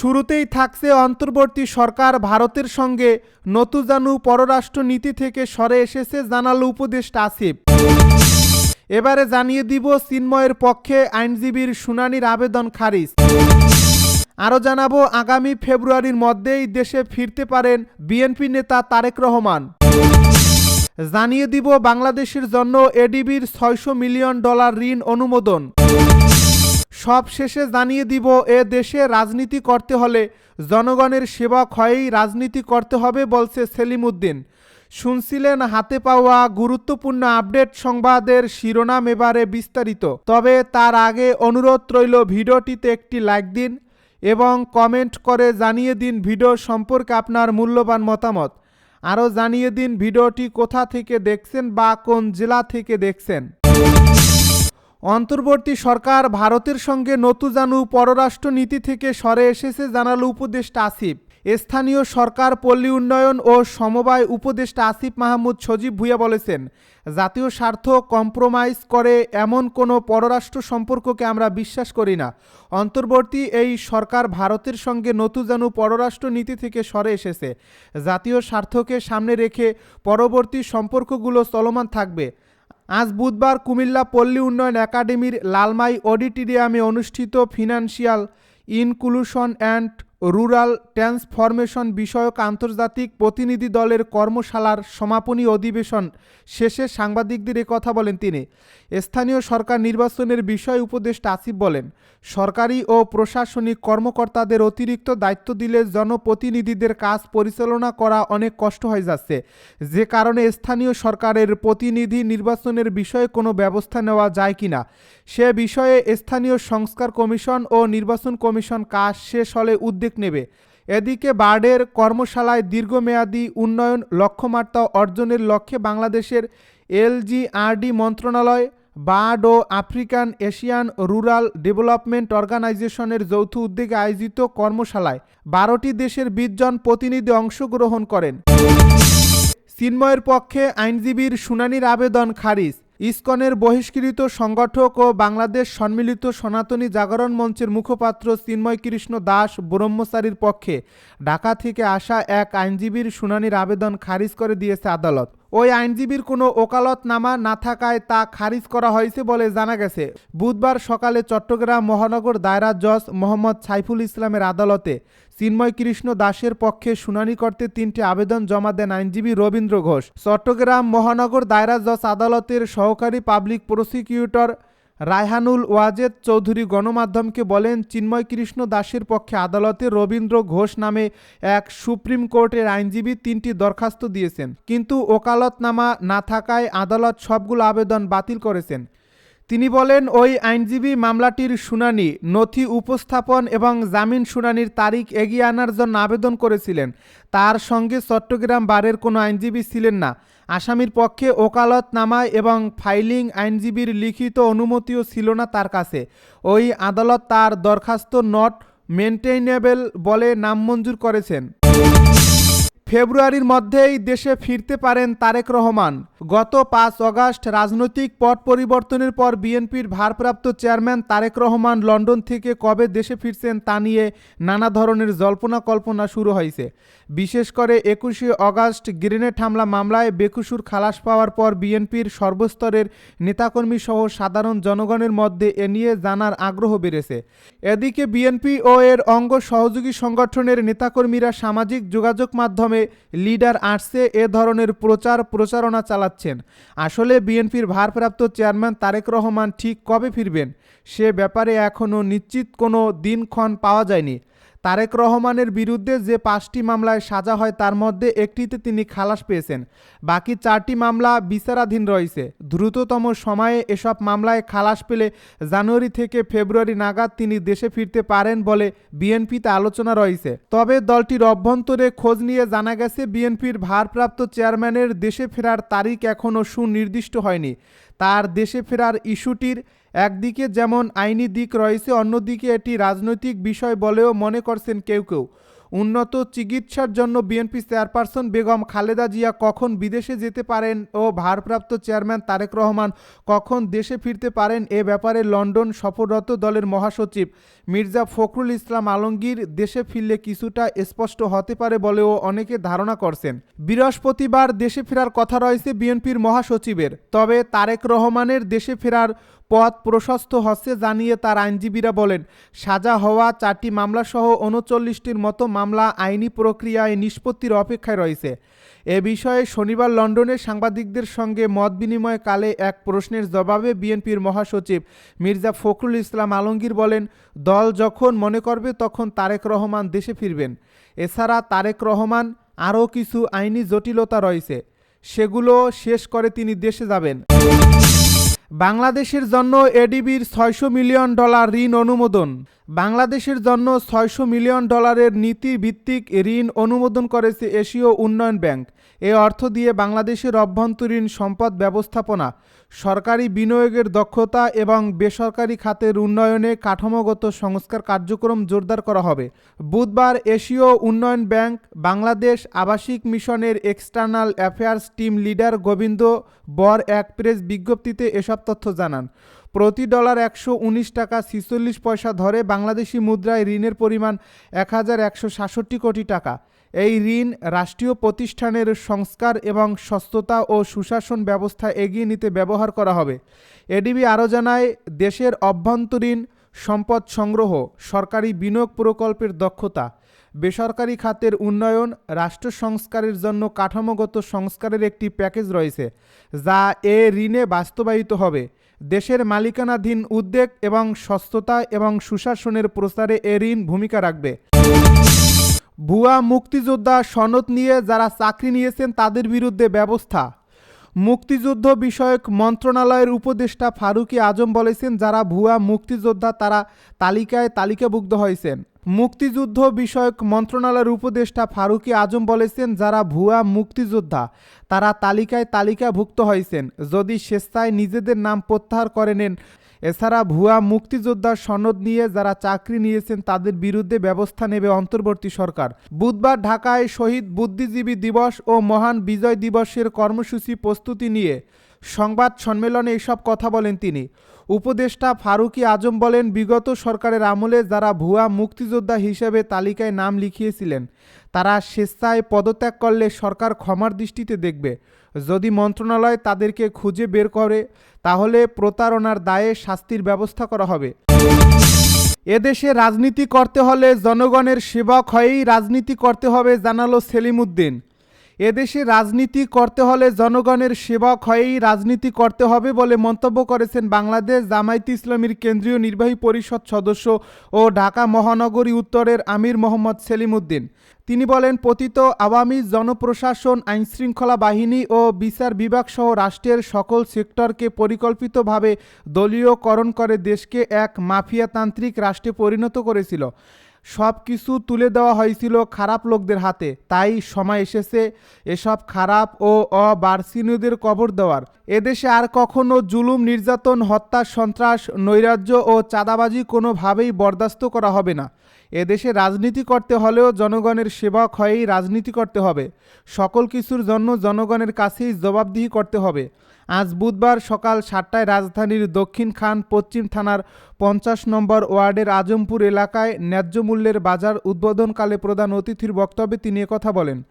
শুরুতেই থাকছে অন্তর্বর্তী সরকার ভারতের সঙ্গে নতুজানু পররাষ্ট্র নীতি থেকে সরে এসেছে জানালো উপদেষ্টা আসিফ। এবারে জানিয়ে দিব চিন্ময়ের পক্ষে আইনজীবীর শুনানির আবেদন খারিজ। আরও জানাব, আগামী ফেব্রুয়ারির মধ্যেই দেশে ফিরতে পারেন বিএনপি নেতা তারেক রহমান। জানিয়ে দিব, বাংলাদেশের জন্য এডিবির ছয়শো মিলিয়ন ডলার ঋণ অনুমোদন। সব শেষে জানিয়ে দিব, এ দেশে রাজনীতি করতে হলে জনগণের সেবা ক্ষয়েই রাজনীতি করতে হবে বলছে সেলিম উদ্দিন শুনছিলেন হাতে পাওয়া গুরুত্বপূর্ণ আপডেট সংবাদের শিরোনাম এবারে বিস্তারিত। তবে তার আগে অনুরোধ রইল ভিডিওটিতে একটি লাইক দিন এবং কমেন্ট করে জানিয়ে দিন ভিডিও সম্পর্কে আপনার মূল্যবান মতামত। আরও জানিয়ে দিন ভিডিওটি কোথা থেকে দেখছেন বা কোন জেলা থেকে দেখছেন। অন্তর্বর্তী সরকার ভারতের সঙ্গে নতুজানু পররাষ্ট্র নীতি থেকে সরে এসেছে, জানালো উপদেষ্টা আসিফ। স্থানীয় সরকার, পল্লী উন্নয়ন ও সমবায় উপদেষ্টা আসিফ মাহমুদ সজীব ভুইয়া বলেছেন, জাতীয় স্বার্থ কম্প্রোমাইজ করে এমন কোনো পররাষ্ট্র সম্পর্ককে আমরা বিশ্বাস করি না। অন্তর্বর্তী এই সরকার ভারতের সঙ্গে নতুজানু পররাষ্ট্র নীতি থেকে সরে এসেছে। জাতীয় স্বার্থকে সামনে রেখে পরবর্তী সম্পর্কগুলো চলমান থাকবে। আজ বুধবার কুমিল্লা পল্লী উন্নয়ন একাডেমির লালমাই অডিটোরিয়ামে অনুষ্ঠিত financial inclusion and rural transformation বিষয়ক আন্তর্জাতিক প্রতিনিধি দলের কর্মশালার সমাপনী অধিবেশন শেষে সাংবাদিকদের কথা বলেন তিনি। স্থানীয় সরকার নির্বাচনের বিষয় উপদেষ্টা আসিফ বলেন, সরকারি ও প্রশাসনিক কর্মকর্তাদের অতিরিক্ত দায়িত্ব দিলে জনপ্রতিনিধিদের কাজ পরিচালনা করা অনেক কষ্ট হয়ে যাচ্ছে। যে কারণে স্থানীয় সরকারের প্রতিনিধি নির্বাচনের বিষয়ে কোনো ব্যবস্থা নেওয়া যায় কিনা, সে বিষয়ে স্থানীয় সংস্কার কমিশন ও নির্বাচন কমিশন কাজ শেষ হলে উদ্যোগ নেবে। এদিকে বার্ডের কর্মশালায় দীর্ঘমেয়াদী উন্নয়ন লক্ষ্যমাত্রা অর্জনের লক্ষ্যে বাংলাদেশের এলজিআরডি মন্ত্রণালয়, বার্ড ও আফ্রিকান এশিয়ান রুরাল ডেভেলপমেন্ট অর্গানাইজেশনের যৌথ উদ্যোগে আয়োজিত কর্মশালায় বারোটি দেশের বিশ জন প্রতিনিধি অংশগ্রহণ করেন। চিন্ময়ের পক্ষে আইনজীবীর শুনানির আবেদন খারিজ। ইসকনের বহিষ্কৃত সংগঠক ও বাংলাদেশ সম্মিলিত সনাতনী জাগরণ মঞ্চের মুখপাত্র চিন্ময় কৃষ্ণ দাস ব্রহ্মচারীর পক্ষে ঢাকা থেকে আসা এক আইনজীবীর শুনানির আবেদন খারিজ করে দিয়েছে আদালত। ওই আইনজীবীর কোনো ওকালতনামা না থাকায় তা খারিজ করা হয়েছে বলে জানা গেছে। বুধবার সকালে চট্টগ্রাম মহানগর দায়রা জজ মোহাম্মদ সাইফুল ইসলামের আদালতে চিন্ময় কৃষ্ণ দাসের পক্ষে শুনানি করতে তিনটি আবেদন জমা দেন আইনজীবী রবীন্দ্র ঘোষ। চট্টগ্রাম মহানগর দায়রা জজ আদালতের সহকারী পাবলিক প্রসিকিউটর রায়হানুল ওয়াজেদ চৌধুরী গণমাধ্যমকে বলেন, চিন্ময় কৃষ্ণ দাসের পক্ষে আদালতে রবীন্দ্র ঘোষ নামে এক সুপ্রিম কোর্টের আইনজীবী তিনটি দরখাস্ত দিয়েছেন। কিন্তু ওকালতনামা না থাকায় আদালত সবগুলো আবেদন বাতিল করেছেন। তিনি বলেন, ওই আইনজীবী মামলাটির শুনানি, নথি উপস্থাপন এবং জামিন শুনানির তারিখ এগিয়ে আনার জন্য আবেদন করেছিলেন। তার সঙ্গে চট্টগ্রাম বারের কোনো আইনজীবী ছিলেন না। আসামির পক্ষে ওকালতনামা এবং ফাইলিং আইনজীবীর লিখিত অনুমতিও ছিল না তার কাছে। ওই আদালত তার দরখাস্ত নট মেনটেইনেবল বলে নামঞ্জুর করেছেন। ফেব্রুয়ারির মধ্যেই দেশে ফিরতে পারেন তারেক রহমান। গত পাঁচ অগাস্ট রাজনৈতিক পট পরিবর্তনের পর বিএনপির ভারপ্রাপ্ত চেয়ারম্যান তারেক রহমান লন্ডন থেকে কবে দেশে ফিরছেন তা নিয়ে নানা ধরনের জল্পনা কল্পনা শুরু হয়েছে। বিশেষ করে একুশে অগাস্ট গ্রেনেড হামলা মামলায় বেকুসুর খালাস পাওয়ার পর বিএনপির সর্বস্তরের নেতাকর্মী সহ সাধারণ জনগণের মধ্যে এ নিয়ে জানার আগ্রহ বেড়েছে। এদিকে বিএনপি ও এর অঙ্গ সহযোগী সংগঠনের নেতাকর্মীরা সামাজিক যোগাযোগ মাধ্যমে লিডার আর্টসে এ ধরনের প্রচার প্রচারণা চালাচ্ছেন। আসলে বিএনপির ভারপ্রাপ্ত চেয়ারম্যান তারেক রহমান ঠিক কবে ফিরবেন, সে ব্যাপারে এখনও নিশ্চিত কোনো দিনক্ষণ পাওয়া যায়নি। তারেক রহমানের বিরুদ্ধে যে পাঁচটি মামলায় সাজা হয় তার মধ্যে একটিতে তিনি খালাস পেয়েছেন। বাকি চারটি মামলা বিচারাধীন রয়েছে। দ্রুততম সময়ে এসব মামলায় খালাস পেলে জানুয়ারি থেকে ফেব্রুয়ারি নাগাদ তিনি দেশে ফিরতে পারেন বলে বিএনপিতে আলোচনা রয়েছে। তবে দলটির অভ্যন্তরে খোঁজ নিয়ে জানা গেছে, বিএনপির ভারপ্রাপ্ত চেয়ারম্যানের দেশে ফেরার তারিখ এখনও সুনির্দিষ্ট হয়নি। তার দেশে ফেরার ইস্যুটির একদিকে যেমন আইনি দিক রয়েছে, অন্যদিকে এটি রাজনৈতিক বিষয় বলেও মনে করছেন কেউ কেউ। উন্নত চিকিৎসার জন্য বিএনপি চেয়ারপারসন বেগম খালেদা জিয়া কখন বিদেশে যেতে পারেন ও ভারপ্রাপ্ত চেয়ারম্যান তারেক রহমান কখন দেশে ফিরতে পারেন এ ব্যাপারে লন্ডন সফররত দলের মহাসচিব মির্জা ফখরুল ইসলাম আলমগীর দেশে ফিরলে কিছুটা স্পষ্ট হতে পারে বলেও অনেকে ধারণা করছেন। বৃহস্পতিবার দেশে ফেরার কথা রয়েছে বিএনপির মহাসচিবের। তবে তারেক রহমানের দেশে ফেরার পথ প্রশস্ত হচ্ছে জানিয়ে তার আইনজীবীরা বলেন, সাজা হওয়া চারটি মামলাসহ উনচল্লিশটির মতো মামলা আইনি প্রক্রিয়ায় নিষ্পত্তির অপেক্ষায় রয়েছে। এ বিষয়ে শনিবার লন্ডনে সাংবাদিকদের সঙ্গে মত বিনিময় কালে এক প্রশ্নের জবাবে বিএনপির মহাসচিব মির্জা ফখরুল ইসলাম আলমগীর বলেন, দল যখন মনে করবে তখন তারেক রহমান দেশে ফিরবেন। এছাড়া তারেক রহমান আরও কিছু আইনি জটিলতা রয়েছে। সেগুলো শেষ করে তিনি দেশে যাবেন। বাংলাদেশের জন্য এডিবির ছয়শো মিলিয়ন ডলার ঋণ অনুমোদন। বাংলাদেশের জন্য ছয়শো মিলিয়ন ডলারের নীতি ভিত্তিক ঋণ অনুমোদন করেছে এশীয় উন্নয়ন ব্যাংক। এ অর্থ দিয়ে বাংলাদেশের অভ্যন্তরীণ সম্পদ ব্যবস্থাপনা সরকারি বিনিয়োগের দক্ষতা এবং বেসরকারি খাতের উন্নয়নে কাঠামোগত সংস্কার কার্যক্রম জোরদার করা হবে। বুধবার এশীয় উন্নয়ন ব্যাংক, বাংলাদেশ আবাসিক মিশনের external affairs team leader Gobinda Bar এক প্রেস বিজ্ঞপ্তিতে এসব তথ্য জানান। প্রতি ডলার একশো উনিশ টাকা ছিচল্লিশ পয়সা ধরে বাংলাদেশি মুদ্রায় ঋণের পরিমাণ এক হাজার একশো সাতষট্টি কোটি টাকা। এই ঋণ রাষ্ট্রীয় প্রতিষ্ঠানের সংস্কার এবং সস্ততা ও সুশাসন ব্যবস্থা এগিয়ে নিতে ব্যবহার করা হবে। এডিবি আরও জানায়, দেশের অভ্যন্তরীণ সম্পদ সংগ্রহ, সরকারি বিনিয়োগ প্রকল্পের দক্ষতা, বেসরকারি খাতের উন্নয়ন, রাষ্ট্র সংস্কারের জন্য কাঠামোগত সংস্কারের একটি প্যাকেজ রয়েছে, যা এ ঋণে বাস্তবায়িত হবে। দেশের মালিকানাধীন উদ্যোগ এবং সস্ততা এবং সুশাসনের প্রসারে এ ঋণ ভূমিকা রাখবে। ভুয়া মুক্তিযোদ্ধা সনদ নিয়ে যারা চাকরি নিয়েছেন তাদের বিরুদ্ধে ব্যবস্থা। মুক্তিযুদ্ধ বিষয়ক মন্ত্রণালয়ের উপদেষ্টা ফারুকি আজম বলেছেন, যারা ভুয়া মুক্তিযোদ্ধা তারা তালিকায় তালিকাভুক্ত হয়েছেন। মুক্তিযুদ্ধ বিষয়ক মন্ত্রণালয়ের উপদেষ্টা ফারুকি আজম বলেছেন, যারা ভুয়া মুক্তিযোদ্ধা তারা তালিকায় তালিকাভুক্ত হয়েছেন। যদি স্বেচ্ছায় নিজেদের নাম প্রত্যাহার করে নেন এছাড়া ভুয়া মুক্তিযোদ্ধার সনদ নিয়ে যারা চাকরি নিয়েছেন, তাদের বিরুদ্ধে ব্যবস্থা নেবে অন্তর্বর্তী সরকার। বুধবার ঢাকায় শহীদ বুদ্ধিজীবী দিবস ও মহান বিজয় দিবসের কর্মসূচি প্রস্তুতি নিয়ে সংবাদ সম্মেলনে এসব কথা বলেন তিনি। উপদেষ্টা ফারুকি আজম বলেন, বিগত সরকারের আমলে যারা ভুয়া মুক্তিযোদ্ধা হিসেবে তালিকায় নাম লিখিয়েছিলেন, তারা স্বেচ্ছায় পদত্যাগ করলে সরকার ক্ষমার দৃষ্টিতে দেখবে। যদি মন্ত্রণালয় তাদেরকে খুঁজে বের করে, তাহলে প্রতারণার দায়ে শাস্তির ব্যবস্থা করা হবে। এদেশে রাজনীতি করতে হলে জনগণের সেবক হয়েই রাজনীতি করতে হবে, জানালো সেলিম উদ্দিন। এদেশে রাজনীতি করতে হলে জনগণের সেবক হয়েই রাজনীতি করতে হবে বলে মন্তব্য করেছেন বাংলাদেশ জামায়াত ইসলামীর কেন্দ্রীয় নির্বাহী পরিষদ সদস্য ও ঢাকা মহানগরী উত্তরের আমির মোহাম্মদ সেলিম উদ্দিন তিনি বলেন, পতিত আওয়ামী জনপ্রশাসন, আইনশৃঙ্খলা বাহিনী ও বিচার বিভাগ সহ রাষ্ট্রের সকল সেক্টরকে পরিকল্পিতভাবে দলীয়করণ করে দেশকে এক মাফিয়াতান্ত্রিক রাষ্ট্রে পরিণত করেছিল। সব কিছু তুলে দেওয়া হয়েছিল খারাপ লোকদের হাতে। তাই সময় এসেছে এসব খারাপ ও অবার্সিনীয়দের কবর দেওয়ার। এদেশে আর কখনো জুলুম, নির্যাতন, হত্যা, সন্ত্রাস, নৈরাজ্য ও চাঁদাবাজি কোনোভাবেই বরদাস্ত করা হবে না। এদেশে রাজনীতি করতে হলেও জনগণের সেবক হয়েই রাজনীতি করতে হবে। সকল কিছুর জন্য জনগণের কাছেই জবাবদিহি করতে হবে। আজ বুধবার সকাল সাতটায় রাজধানীর দক্ষিণ খান পশ্চিম থানার পঞ্চাশ নম্বর ওয়ার্ডের আজমপুর এলাকায় ন্যায্য মূল্যের বাজার উদ্বোধনকালে প্রধান অতিথির বক্তব্যে তিনি কথা বলেন।